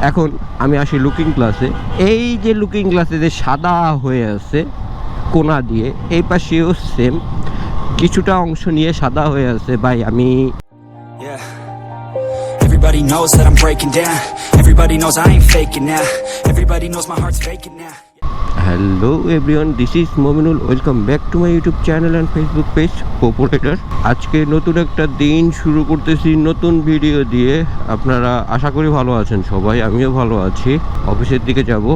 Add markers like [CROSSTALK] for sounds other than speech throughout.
এখন আমি আসি লুকিং গ্লাসে এই যে লুকিং গ্লাসে যে সাদা হয়ে আছে কোনা দিয়ে এই পাশেও সেম কিছুটা অংশ নিয়ে সাদা হয়ে আছে ভাই আমি Everybody knows that I'm breaking down. Everybody knows I ain't faking now. Everybody knows my heart's faking now. Hello everyone this is Mominul welcome back to my YouTube channel and Facebook page পপুলেটার আজকে নতুন একটা দিন শুরু করতেছি নতুন video দিয়ে। আপনারা আশা করি ভালো আছেন সবাই, আমিও ভালো আছি। অফিসের দিকে যাব।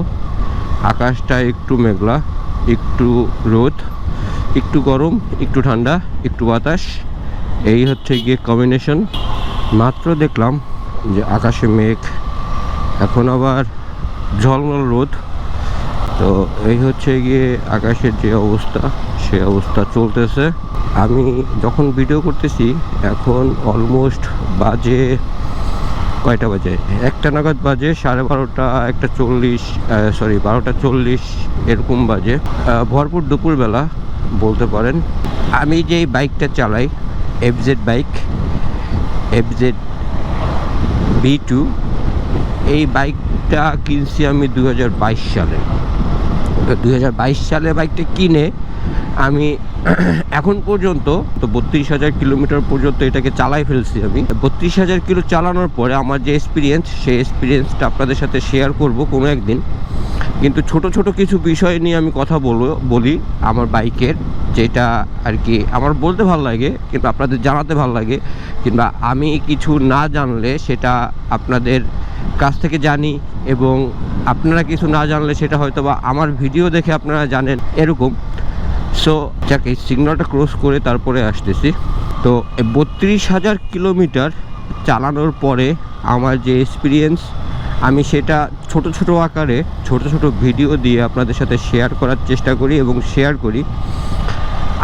আকাশটা একটু মেঘলা, একটু রোদ, একটু গরম, একটু ঠান্ডা, একটু বাতাস। এই হচ্ছে গিয়ে কম্বিনেশন মাত্র দেখলাম যে আকাশে মেঘ, এখন আবার ঝলমল রোদ। তো এই হচ্ছে গিয়ে আকাশের যে অবস্থা, সে অবস্থা চলতেছে। আমি যখন ভিডিও করতেছি, এখন অলমোস্ট বাজে কয়টা বাজে? একটা নাগাদ বাজে সাড়ে বারোটা, একটা চল্লিশ সরি বারোটা চল্লিশ, এরকম বাজে। ভরপুর দুপুরবেলা বলতে পারেন। আমি যেই বাইকটা চালাই FZ bike FZ V two এই বাইকটা কিনছি আমি দু হাজার বাইশ সালে। দু হাজার বাইশ সালে বাইকটা কিনে আমি [CLEARS THROAT] এখন পর্যন্ত তো বত্রিশ হাজার কিলোমিটার পর্যন্ত এটাকে চালাই ফেলছি আমি। বত্রিশ হাজার কিলো চালানোর পরে আমার যে এক্সপিরিয়েন্স সেই এক্সপিরিয়েন্সটা আপনাদের সাথে শেয়ার করব কোনো একদিন। কিন্তু ছোট ছোট কিছু বিষয় নিয়ে আমি কথা বলব, বলি আমার বাইকের, যেটা আর কি আমার বলতে ভালো লাগে, কিন্তু আপনাদের জানাতে ভালো লাগে, কিংবা আমি কিছু না জানলে সেটা আপনাদের কাছ থেকে জানি এবং আপনারা কিছু না জানলে সেটা হয়তো বা আমার ভিডিও দেখে আপনারা জানেন এরকম। সো যাক, এই সিগন্যালটা ক্রস করে তারপরে আসতেছি। তো বত্রিশ হাজার কিলোমিটার চালানোর পরে আমার যে এক্সপিরিয়েন্স আমি সেটা ছোট ছোট আকারে, ছোট ছোট ভিডিও দিয়ে আপনাদের সাথে শেয়ার করার চেষ্টা করি এবং শেয়ার করি।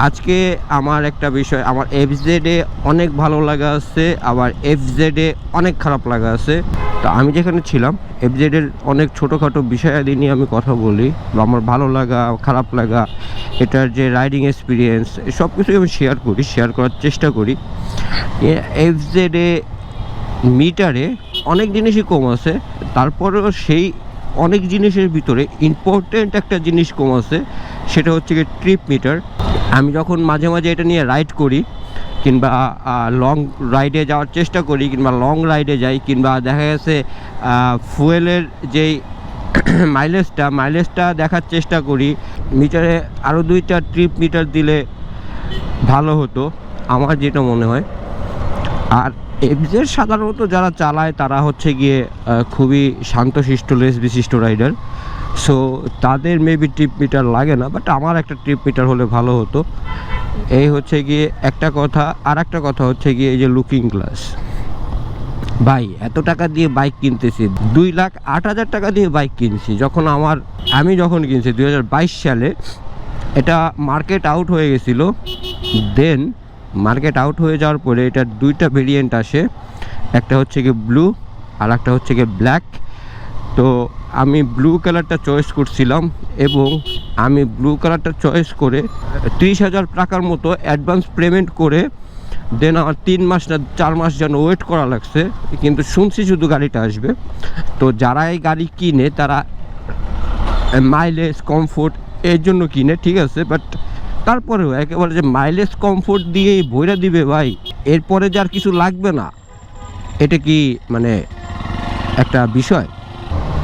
আজকে আমার একটা বিষয়, আমার এফজেডে অনেক ভালো লাগা আছে, আবার এফজেডে অনেক খারাপ লাগা আছে। তো আমি যেখানে ছিলাম এফজেডের অনেক ছোটোখাটো বিষয়াদি নিয়ে আমি কথা বলি। বা আমার ভালো লাগা, খারাপ লাগা, এটার যে রাইডিং এক্সপিরিয়েন্স সব কিছুই আমি শেয়ার করি শেয়ার করার চেষ্টা করি। এফজেডে মিটারে অনেক জিনিসই কম আছে, তারপরেও সেই অনেক জিনিসের ভিতরে ইম্পর্টেন্ট একটা জিনিস কম আছে, সেটা হচ্ছে গিয়ে ট্রিপ মিটার আমি যখন মাঝে মাঝে এটা নিয়ে রাইড করি কিংবা লং রাইডে যাওয়ার চেষ্টা করি, কিংবা লং রাইডে যাই, কিংবা দেখা গেছে ফুয়েলের যেই [CLEARS THROAT] মাইলেজটা মাইলেজটা দেখার চেষ্টা করি। মিটারে আরও দুইটা ট্রিপ মিটার দিলে ভালো হতো, আমার যেটা মনে হয়। আর এফজেড সাধারণত যারা চালায়, তারা হচ্ছে গিয়ে খুবই শান্তশিষ্ট লেস বিশিষ্ট রাইডার সো তাদের মেবি ট্রিপ মিটার লাগে না বাট আমার একটা ট্রিপ মিটার হলে ভালো হতো। এই হচ্ছে গিয়ে একটা কথা আর একটা কথা হচ্ছে গিয়ে এই যে লুকিং গ্লাস ভাই, এত টাকা দিয়ে বাইক কিনতেছি, দুই লাখ আট হাজার টাকা দিয়ে বাইক কিনছি। যখন আমার, আমি যখন কিনছি দু হাজার বাইশ সালে, এটা মার্কেট আউট হয়ে গেছিল। দেন মার্কেট আউট হয়ে যাওয়ার পরে এটার দুইটা ভেরিয়েন্ট আসে। একটা হচ্ছে গিয়ে ব্লু আর একটা হচ্ছে গিয়ে ব্ল্যাক তো আমি ব্লু কালারটা চয়েস করছিলাম এবং আমি ব্লু কালারটা চয়েস করে ত্রিশ হাজার টাকার মতো অ্যাডভান্স পেমেন্ট করে দেন আমার তিন মাস না চার মাস যেন ওয়েট করা লাগছে, কিন্তু শুনছি শুধু গাড়িটা আসবে। তো যারা এই গাড়ি কিনে তারা মাইলেজ কমফোর্ট এর জন্য কিনে, ঠিক আছে বাট তারপরেও একেবারে যে মাইলেজ কমফোর্ট দিয়েই বইরা দিবে ভাই, এরপরে যে আর কিছু লাগবে না, এটা কি মানে একটা বিষয়?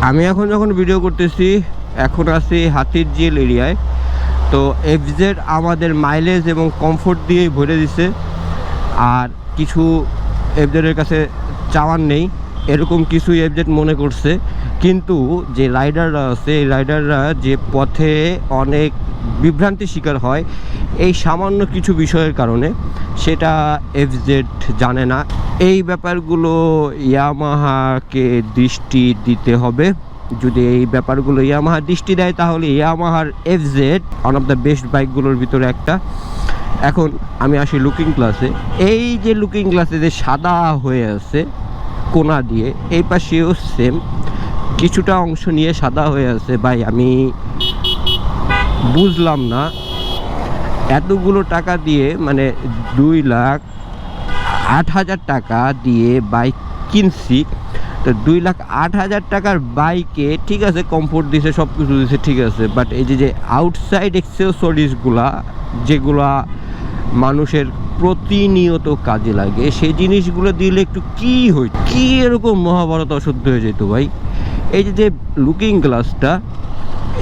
আমি এখন যখন ভিডিও করতেছি এখন আছি হাতির জিল এরিয়ায়। তো এফজেড আমাদের মাইলেজ এবং কমফোর্ট দিয়েই ভরে দিছে। আর কিছু এফজেডের কাছে চাওয়ার নেই, এরকম কিছু এফজেড মনে করছে। কিন্তু যে রাইডাররা আছে, এই রাইডাররা যে পথে অনেক বিভ্রান্তির শিকার হয়, এই সামান্য কিছু বিষয়ের কারণে সেটা এফজেড জানে না। এই ব্যাপারগুলো ইয়ামাহাকে দৃষ্টি দিতে হবে। যদি এই ব্যাপারগুলো ইয়ামাহা দৃষ্টি দেয়, তাহলে ইয়ামাহার F Z one of the best বাইকগুলোর ভিতরে একটা। এখন আমি আসি লুকিং গ্লাসে এই যে লুকিং গ্লাসে যে সাদা হয়ে আছে কোনা দিয়ে, এই পাশেও সেম কিছুটা অংশ নিয়ে সাদা হয়ে আছে। ভাই, আমি বুঝলাম না। এতগুলো টাকা দিয়ে মানে দুই লাখ আট হাজার টাকা দিয়ে বাইক কিনছি। তো দুই লাখ আট হাজার টাকার বাইকে ঠিক আছে কমফোর্ট দিছে সব কিছু দিছে, ঠিক আছে। বাট এই যে যে আউটসাইড এক্সেসরিজগুলা যেগুলা মানুষের প্রতিনিয়ত কাজে লাগে, সেই জিনিসগুলো দিলে একটু কি হই, কি এরকম মহাভারত অশুদ্ধ হয়ে যেত ভাই? এই যে যে লুকিং গ্লাসটা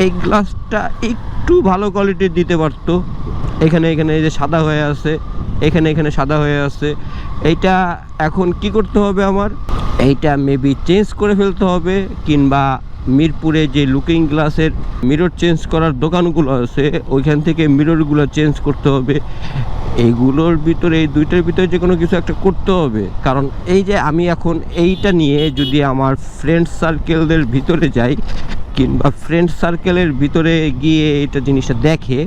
এই গ্লাসটা একটু ভালো কোয়ালিটির দিতে পারতো। এখানে এখানে এই যে সাদা হয়ে আছে, এখানে এখানে সাদা হয়ে আছে। এইটা এখন কি করতে হবে আমার? এইটা মেবি চেঞ্জ করে ফেলতে হবে, কিংবা মিরপুরে যে লুকিং গ্লাসের মিরর চেঞ্জ করার দোকানগুলো আছে, ওইখান থেকে মিররগুলো চেঞ্জ করতে হবে। এইগুলোর ভিতরে, এই দুইটার ভিতরে যে কোনো কিছু একটা করতে হবে। কারণ এই যে আমি এখন এইটা নিয়ে যদি আমার ফ্রেন্ড সার্কেলদের ভিতরে যাই, কিংবা ফ্রেন্ড সার্কেলের ভিতরে গিয়ে এটা জিনিসটা দেখে,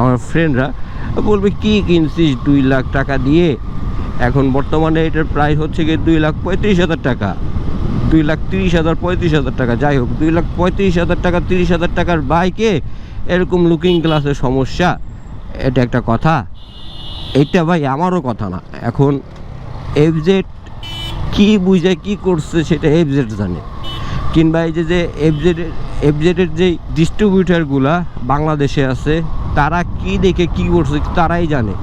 আমার ফ্রেন্ডরা বলবে, কি কিনছিস দুই লাখ টাকা দিয়ে? এখন বর্তমানে এটার প্রাইস হচ্ছে গিয়ে দুই লাখ পঁয়ত্রিশ হাজার টাকা। দুই লাখ তিরিশ হাজার, পঁয়ত্রিশ হাজার টাকা, যাই হোক, দুই লাখ পঁয়ত্রিশ হাজার টাকা, তিরিশ হাজার টাকার বাইকে এরকম লুকিং গ্লাসের সমস্যা, এটা একটা কথা। এটা ভাই আমারও কথা না। এখন এফজেড কি বুঝে, কি করছে সেটা এফজেড জানে। কিংবা এই যে যে এফজেডের এফজেডের যে ডিস্ট্রিবিউটারগুলা বাংলাদেশে আছে, তারা কি দেখে, কি করছে, তারাই জানে।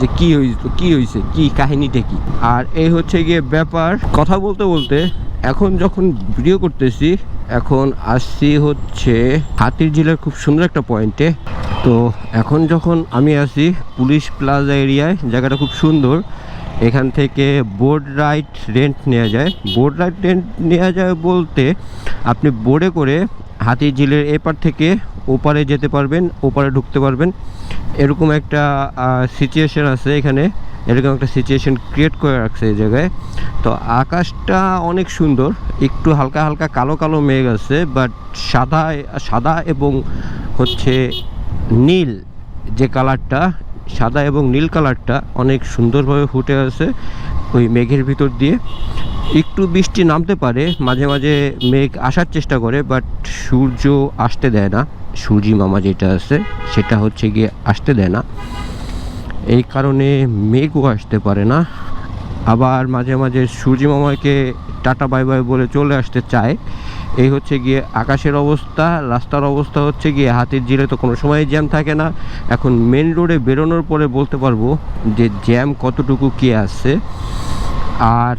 যে কি হয়েছে কি হয়েছে কি কাহিনীটা কি আর এই হচ্ছে গিয়ে ব্যাপার। কথা বলতে বলতে এখন যখন ভিডিও করতেছি, এখন আসছি হচ্ছে হাতির জেলার খুব সুন্দর একটা পয়েন্টে তো এখন যখন আমি আসি পুলিশ প্লাজা এরিয়ায় জায়গাটা খুব সুন্দর। এখান থেকে বোর্ড রাইড রেন্ট নেওয়া যায়। বোর্ড রাইড রেন্ট নেওয়া যায় বলতে আপনি বোর্ডে করে হাতির ঝিলের এপার থেকে ওপারে যেতে পারবেন, ওপারে ঢুকতে পারবেন। এরকম একটা সিচুয়েশন আছে এখানে। এরকম একটা সিচুয়েশন ক্রিয়েট করে রাখছে এই জায়গায়। তো আকাশটা অনেক সুন্দর। একটু হালকা হালকা কালো কালো মেঘ আছে বাট সাদা সাদা এবং হচ্ছে নীল যে কালারটা সাদা এবং নীল কালারটা অনেক সুন্দরভাবে ফুটে আছে। ওই মেঘের ভিতর দিয়ে একটু বৃষ্টি নামতে পারে, মাঝে মাঝে মেঘ আসার চেষ্টা করে বাট সূর্য আসতে দেয় না। সূর্যি মামা যেটা আছে, সেটা হচ্ছে গিয়ে আসতে দেয় না। এই কারণে মেঘও আসতে পারে না। আবার মাঝে মাঝে সূর্যি মামাকে টাটা বাই বাই বলে চলে আসতে চায়। এই হচ্ছে গিয়ে আকাশের অবস্থা, রাস্তার অবস্থা হচ্ছে গিয়ে হাতির জিরে তো কোনো সময় জ্যাম থাকে না। এখন মেন রোডে বেরোনোর পরে বলতে পারব যে জ্যাম কতটুকু কি আছে। আর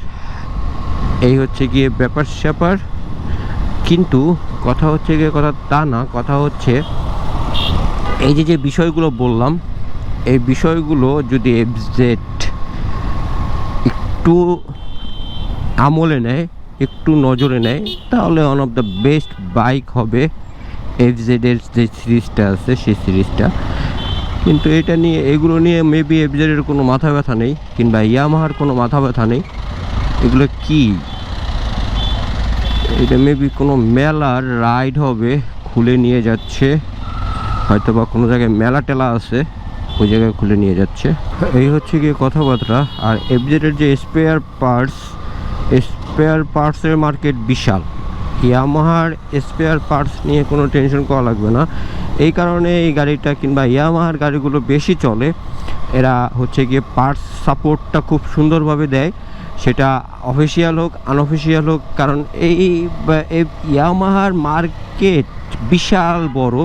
এই হচ্ছে গিয়ে ব্যাপার স্যাপার। কিন্তু কথা হচ্ছে গিয়ে কথা তা না, কথা হচ্ছে এই যে যে বিষয়গুলো বললাম, এই বিষয়গুলো যদি এফজেড একটু আমলে নেয় একটু নজরে নেয়, তাহলে one of the best bike হবে এফজেডের যে সিরিজটা আছে সেই সিরিজটা। কিন্তু এটা নিয়ে, এগুলো নিয়ে মেবি এফ জেডের কোনো মাথা ব্যথা নেই, কিংবা ইয়ামাহার কোনো মাথা ব্যথা নেই। এগুলো কি? এটা মেবি কোনো মেলার রাইড হবে, খুলে নিয়ে যাচ্ছে। হয়তো বা কোনো জায়গায় মেলা টেলা আছে, ওই জায়গায় খুলে নিয়ে যাচ্ছে। এই হচ্ছে গিয়ে কথাবার্তা, আর এফজেডের যে স্পেয়ার পার্টস স্পেয়ার পার্টসের মার্কেট বিশাল। ইয়ামাহার স্পেয়ার পার্টস নিয়ে কোনো টেনশন করা লাগবে না। এই কারণে এই গাড়িটা কিংবা ইয়ামাহার গাড়িগুলো বেশি চলে। এরা হচ্ছে গিয়ে পার্টস সাপোর্টটা খুব সুন্দরভাবে দেয়। সেটা অফিসিয়াল হোক আনঅফিসিয়াল হোক, কারণ এই ইয়ামাহার মার্কেট বিশাল বড়।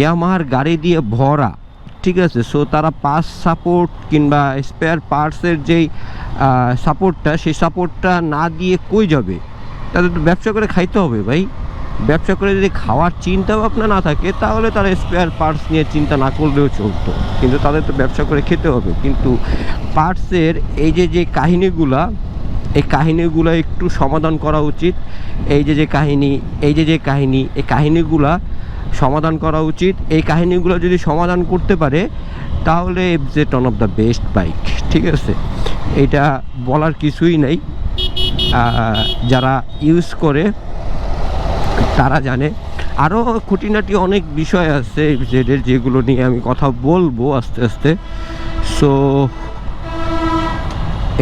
ইয়ামাহার গাড়ি দিয়ে ভরা। ঠিক আছে সো তারা পাস সাপোর্ট কিংবা স্পেয়ার পার্টসের যেই সাপোর্টটা সেই সাপোর্টটা না দিয়ে কই যাবে? তাদের তো ব্যবসা করে খাইতে হবে ভাই। ব্যবসা করে যদি খাওয়ার চিন্তা ভাবনা না থাকে, তাহলে তারা স্পেয়ার পার্টস নিয়ে চিন্তা না করলেও চলতো। কিন্তু তাদের তো ব্যবসা করে খেতে হবে। কিন্তু পার্টসের এই যে যে কাহিনিগুলা, এই কাহিনিগুলো একটু সমাধান করা উচিত। এই যে যে কাহিনী, এই যে যে কাহিনী, এই কাহিনীগুলা সমাধান করা উচিত। এই কাহিনীগুলো যদি সমাধান করতে পারে, তাহলে FZ one of the best bike ঠিক আছে? এটা বলার কিছুই নাই। যারা ইউজ করে, তারা জানে। আরও খুঁটিনাটি অনেক বিষয় আছে এফজেডের যেগুলো নিয়ে আমি কথা বলব আস্তে আস্তে। সো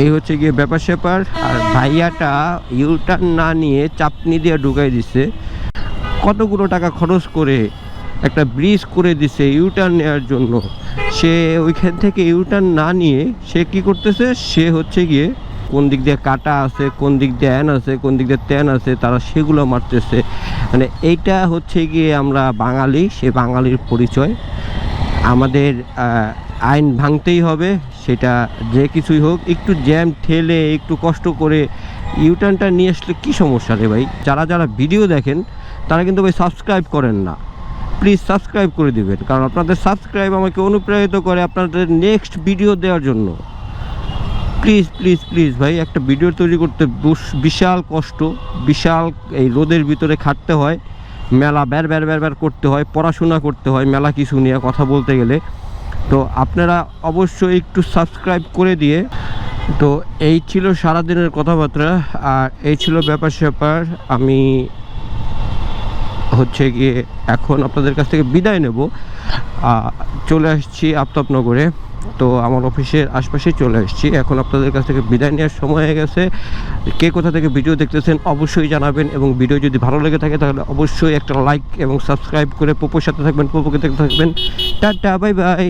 এই হচ্ছে গিয়ে ব্যাপার স্যাপার আর ভাইয়াটা ইউটার্ন না নিয়ে চাপনি দিয়ে ঢুকাই দিছে। কতগুলো টাকা খরচ করে একটা ব্রিজ করে দিছে ইউটার্ন নেওয়ার জন্য? সে ওইখান থেকে ইউটার্ন না নিয়ে সে কি করতেছে? সে হচ্ছে গিয়ে কোন দিক দিয়ে কাটা আছে, কোন দিক দিয়ে অ্যান আছে, কোন দিক দিয়ে ত্যান আছে, তারা সেগুলো মারতেছে। মানে এইটা হচ্ছে গিয়ে আমরা বাঙালি, সে বাঙালির পরিচয়। আমাদের আইন ভাঙতেই হবে, সেটা যে কিছুই হোক। একটু জ্যাম ঠেলে, একটু কষ্ট করে ইউটার্নটা নিয়ে আসলে কী সমস্যা রে ভাই? যারা যারা ভিডিও দেখেন তারা কিন্তু ভাই সাবস্ক্রাইব করেন না। প্লিজ সাবস্ক্রাইব করে দিবেন, কারণ আপনাদের সাবস্ক্রাইব আমাকে অনুপ্রাণিত করে আপনাদের নেক্সট ভিডিও দেওয়ার জন্য। প্লিজ প্লিজ প্লিজ ভাই, একটা ভিডিও তৈরি করতে বিশাল কষ্ট, বিশাল এই রোদের ভিতরে খাটতে হয়। মেলা বের বের বের বের করতে হয়, পড়াশোনা করতে হয়, মেলা কিছু নিয়ে কথা বলতে গেলে। তো আপনারা অবশ্যই একটু সাবস্ক্রাইব করে দিয়ে, তো এই ছিল সারাদিনের কথাবার্তা, আর এই ছিল ব্যাপার স্যাপার আমি হচ্ছে গিয়ে এখন আপনাদের কাছ থেকে বিদায় নেব। চলে আসছি আফতাবনগরে। তো আমার অফিসের আশপাশে চলে আসছি। এখন আপনাদের কাছ থেকে বিদায় নেওয়ার সময় হয়ে গেছে। কে কোথা থেকে ভিডিও দেখতেছেন অবশ্যই জানাবেন এবং ভিডিও যদি ভালো লেগে থাকে তাহলে অবশ্যই একটা লাইক এবং সাবস্ক্রাইব করে পপুর সাথে থাকবেন, পপুকে দেখতে থাকবেন। Tata, bye bye.